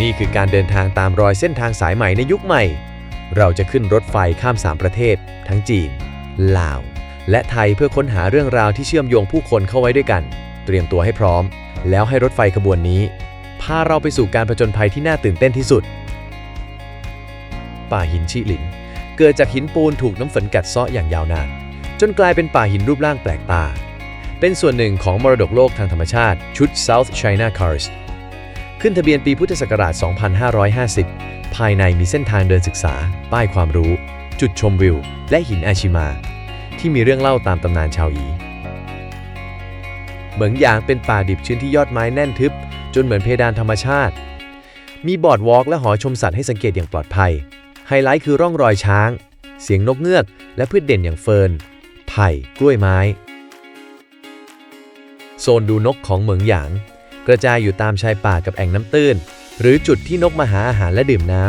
นี่คือการเดินทางตามรอยเส้นทางสายใหม่ในยุคใหม่ เราจะขึ้นรถไฟข้าม 3 ประเทศ ทั้งจีน ลาว และไทยเพื่อค้นหาเรื่องราวที่เชื่อมโยงผู้คนเข้าไว้ด้วยกัน เตรียมตัวให้พร้อม แล้วให้รถไฟขบวนนี้ พาเราไปสู่การผจญภัยที่น่าตื่นเต้นที่สุด ป่าหินชิหลิน เกิดจากหินปูนถูกน้ำฝนกัดเซาะอย่างยาวนาน จนกลายเป็นป่าหินรูปร่างแปลกตา เป็นส่วนหนึ่งของมรดกโลกทางธรรมชาติชุด South China Karst ขึ้นทะเบียนปีพุทธศักราช 2550 ภายในมีเส้นทางเดินศึกษา ป้ายความรู้ จุดชมวิว และหินอาชิมา ที่มีเรื่องเล่าตามตำนานชาวอีเหมืองหยางเป็นป่าดิบชื้นที่ยอดไม้แน่นทึบ จนเหมือนเพดานธรรมชาติ มีบอร์ดวอล์กและหอชมสัตว์ให้สังเกตอย่างปลอดภัย ไฮไลท์คือร่องรอยช้าง เสียงนกเงือก และพืชเด่นอย่างเฟิร์น ไผ่ กล้วยไม้ โซนดูนกของเหมืองหยาง กระจายอยู่ตามชายป่ากับแอ่งน้ำตื้น หรือจุดที่นกมาหาอาหารและดื่มน้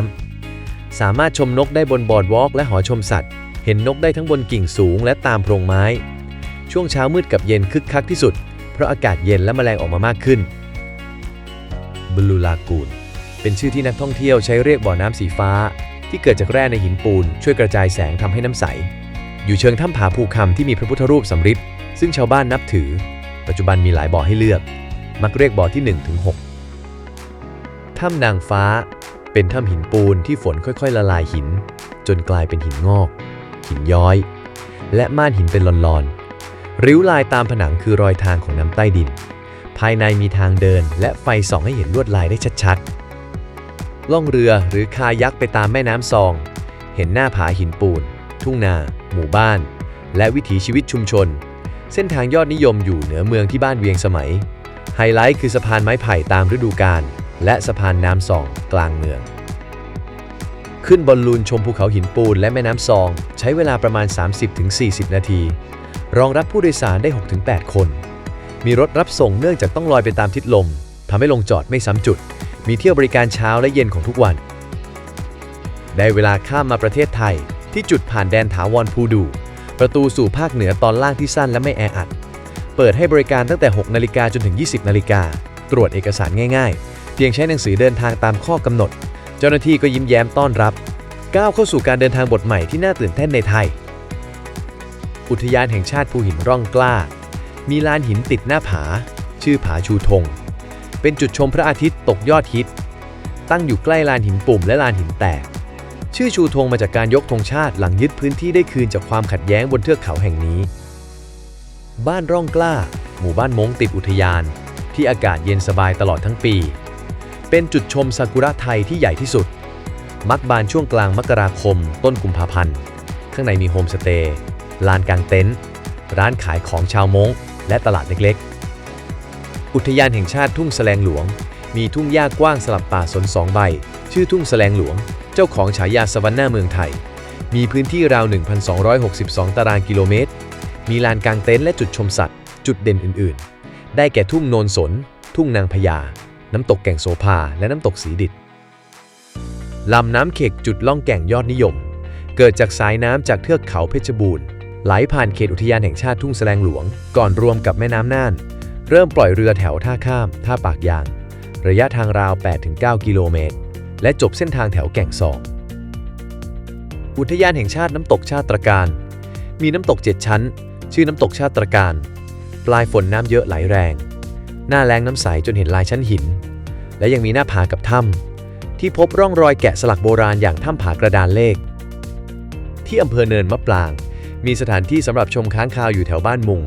ำ สามารถชมนกได้บนบอร์ดวอล์กและหอชมสัตว์ เห็นนกได้ทั้งบนกิ่งสูงและตามโพรงไม้ ช่วงเช้ามืดกับเย็นคึกคักที่สุด เพราะอากาศเย็นและแมลงออกมามากขึ้นบลูลากูนเป็นชื่อที่นักท่องเที่ยวใช้เรียกบ่อน้ำสีฟ้า ที่เกิดจากแร่ในหินปูน ช่วยกระจายแสงทำให้น้ำใส อยู่เชิงถ้ำผาภูคำที่มีพระพุทธรูปสำริดซึ่งชาวบ้านนับถือ ปัจจุบันมีหลายบ่อให้เลือก มักเรียกบ่อที่ 1 ถึง 6 ถ้ำนางฟ้าเป็นถ้ำหินปูนที่ฝนค่อยๆ ละลายหิน จนกลายเป็นหินงอก หินย้อย และม่านหินเป็นลอนๆ ริ้วลายตามผนังคือรอยทางของน้ำใต้ดิน ภายในมีทางเดินและไฟส่องให้เห็นลวดลายได้ชัดๆ ล่องเรือหรือคายักไปตามแม่น้ำซอง เห็นหน้าผาหินปูน ทุ่งนา หมู่บ้าน และวิถีชีวิตชุมชน เส้นทางยอดนิยมอยู่เหนือเมืองที่บ้านเวียงสมัย ไฮไลท์คือสะพานไม้ไผ่ตามฤดูกาลและสะพานน้ำซองกลางเมือง ขึ้นบอลลูนชมภูเขาหินปูนและแม่น้ำซอง ใช้เวลาประมาณ 30-40 นาที รองรับผู้โดยสารได้ 6-8 คน มีรถรับส่งเนื่องจากต้องลอยไปตามทิศลมทำให้ลงจอดไม่ซ้ำจุด มีเที่ยวบริการเช้าและเย็นของทุกวัน ได้เวลาข้ามมาประเทศไทย ที่จุดผ่านแดนถาวรภูดู ประตูสู่ภาคเหนือตอนล่างที่สั้นและไม่แออัด เปิดให้บริการตั้งแต่ 6 นาฬิกาจนถึง 20 นาฬิกา ตรวจเอกสารง่ายๆ เพียงใช้หนังสือเดินทางตามข้อกำหนด เจ้าหน้าที่ก็ยิ้มแย้มต้อนรับ ก้าวเข้าสู่การเดินทางบทใหม่ที่น่าตื่นเต้นในไทย อุทยานแห่งชาติภูหินร่องกล้า มีลานหินติดหน้าผา ชื่อผาชูธง เป็นจุดชมพระอาทิตย์ตกยอดฮิต ตั้งอยู่ใกล้ลานหินปุ่มและลานหินแตก ชื่อชูธงมาจากการยกธงชาติหลังยึดพื้นที่ได้คืนจากความขัดแย้งบนเทือกเขาแห่งนี้ บ้านร่องกล้า หมู่บ้านมงติดอุทยาน ที่อากาศเย็นสบายตลอดทั้งปี เป็นจุดชมซากุระไทยที่ใหญ่ที่สุด มักบานช่วงกลางมกราคม ต้นกุมภาพันธ์ ข้างในมีโฮมสเตย์ ลานกางเต็นท์ ร้านขายของชาวมงและตลาดเล็กๆ อุทยานแห่งชาติทุ่งแสลงหลวง มีทุ่งหญ้ากว้างสลับป่าสนสองใบ ชื่อทุ่งแสลงหลวง เจ้าของฉายาสวรรค์หน้าเมืองไทย มีพื้นที่ราว 1,262 ตารางกิโลเมตร มีลานกลางเต็นท์และจุดชมสัตว์ จุดเด่นอื่นๆ ได้แก่ทุ่งโนนสน ทุ่งนางพญา น้ำตกแก่งโสภา และน้ำตกสีดิดลำน้ำเขกจุดล่องแก่งยอดนิยม เกิดจากสายน้ำจากเทือกเขาเพชรบูรณ์ไหลผ่านเขตอุทยานแห่งชาติทุ่งแสลงหลวง ก่อนรวมกับแม่น้ำน่าน เริ่มปล่อยเรือแถวท่าข้าม ท่าปากยาง ระยะทางราว 8-9 กิโลเมตร และจบเส้นทางแถวแก่งซองอุทยานแห่งชาติน้ำตกชาติตรการ มีน้ำตก7ชั้น ชื่อน้ำตกชาติตรการ ปลายฝนน้ำเยอะไหลแรง หน้าแรงน้ำใสจนเห็นลายชั้นหิน และยังมีหน้าผากับถ้ำที่พบร่องรอยแกะสลักโบราณอย่างถ้ำผากระดานเลข ที่อำเภอเนินมะปราง มีสถานที่สำหรับชมค้างคาวอยู่แถวบ้านมุง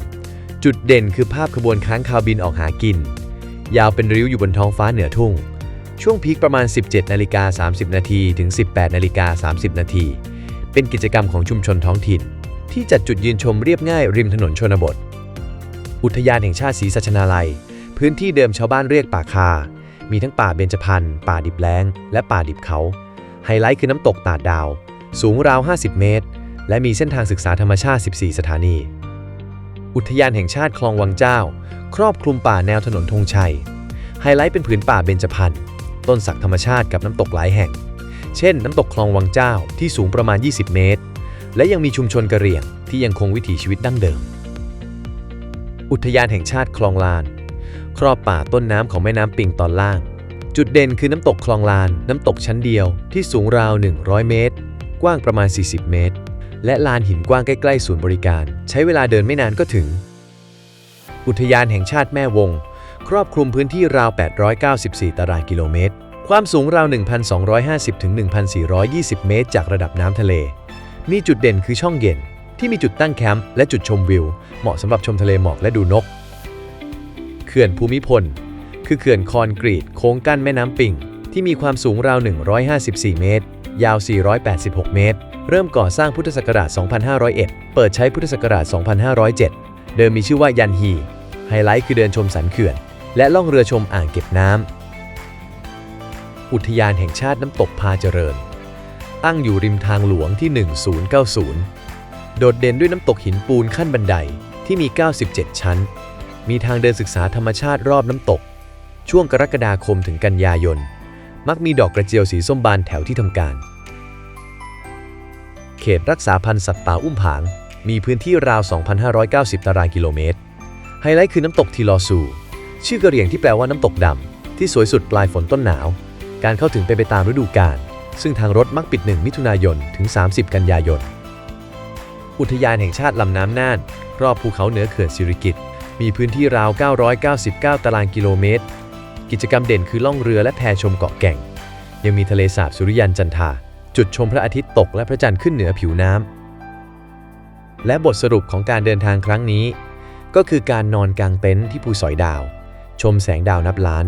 จุดเด่นคือภาพขบวนค้างคาวบินออกหากิน ยาวเป็นริ้วอยู่บนท้องฟ้าเหนือทุ่ง ช่วงพีคประมาณ 17นาฬิกา30นาทีถึง 18นาฬิกา30นาทีเป็นกิจกรรมของชุมชนท้องถิ่น ที่จัดจุดยืนชมเรียบง่ายริมถนนชนบท อุทยานแห่งชาติศรีสัชนาลัย พื้นที่เดิมชาวบ้านเรียกป่าคา มีทั้งป่าเบญจพรรณป่าดิบแล้ง และป่าดิบเขา ไฮไลท์คือน้ำตกตาดดาว สูงราว 50 เมตร และมีเส้นทางศึกษาธรรมชาติ 14 สถานี อุทยานแห่งชาติคลองวังเจ้า ครอบคลุมป่าแนวถนนธงชัย ไฮไลท์เป็นผืนป่าเบญจพรรณต้นสักธรรมชาติกับน้ำตกหลายแห่ง เช่น น้ำตกคลองวังเจ้าที่สูงประมาณ 20 เมตร และยังมีชุมชนกะเหรี่ยงที่ยังคงวิถีชีวิตดั้งเดิม อุทยานแห่งชาติคลองลาน ครอบป่าต้นน้ำของแม่น้ำปิงตอนล่าง จุดเด่นคือน้ำตกคลองลาน น้ำตกชั้นเดียวที่สูงราว 100 เมตร กว้างประมาณ 40 เมตร และลานหินกว้างใกล้ๆศูนย์บริการ ใช้เวลาเดินไม่นานก็ถึง อุทยานแห่งชาติแม่วง ครอบคลุมพื้นที่ราว 894 ตารางกิโลเมตร ความสูงราว 1,250ถึง1,420 เมตร จากระดับน้ำทะเล มีจุดเด่นคือช่องเย็น ที่มีจุดตั้งแคมป์และจุดชมวิว เหมาะสำหรับชมทะเลหมอกและดูนก เขื่อนภูมิพล คือเขื่อนคอนกรีตโค้งกั้นแม่น้ำปิง ที่มีความสูงราว 154 เมตร ยาว 486 เมตร เริ่มก่อสร้างพุทธศักราช 2501 เปิดใช้พุทธศักราช 2507 เดิมมีชื่อว่ายันฮี ไฮไลท์คือเดินชมสันเขื่อน และล่องเรือชมอ่างเก็บน้ำอุทยานแห่งชาติน้ำตกพาเจริญ ตั้งอยู่ริมทางหลวงที่ 1090 โดดเด่นด้วยน้ำตกหินปูนขั้นบันไดที่มี 97 ชั้น มีทางเดินศึกษาธรรมชาติรอบน้ำตก ช่วงกรกฎาคมถึงกันยายน มักมีดอกกระเจียวสีส้มบานแถวที่ทำการ เขตรักษาพันธุ์สัตว์ป่าอุ้มผาง มีพื้นที่ราว 2,590 ตารางกิโลเมตร ไฮไลท์คือน้ำตกทีลอซู ชื่อกระเหรี่ยงที่แปลว่าน้ำตกดำที่สวยสุดปลายฝนต้นหนาว การเข้าถึงเป็นไปตามฤดูกาล ซึ่งทางรถมักปิด 1 มิถุนายน ถึง 30 กันยายน อุทยานแห่งชาติลำน้ำน่าน รอบภูเขาเหนือเขื่อนสิริกิติ์มีพื้นที่ราว 999 ตารางกิโลเมตร กิจกรรมเด่นคือล่องเรือและแพชมเกาะแก่ง ยังมีทะเลสาบสุริยันจันทา จุดชมพระอาทิตย์ตกและพระจันทร์ขึ้นเหนือผิวน้ำ และบทสรุปของการเดินทางครั้งนี้ ก็คือการนอนกลางเต็นท์ที่ภูสอยดาว ชมแสงดาวนับล้าน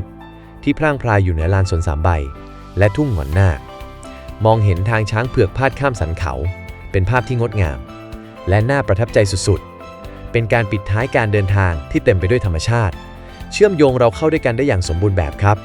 ที่พร่างพรายอยู่เหนือลานสนสามใบ และทุ่งหงอนนาค มองเห็นทางช้างเผือกพาดข้ามสันเขา เป็นภาพที่งดงาม และน่าประทับใจสุดๆ เป็นการปิดท้ายการเดินทางที่เต็มไปด้วยธรรมชาติ เชื่อมโยงเราเข้าด้วยกันได้อย่างสมบูรณ์แบบครับ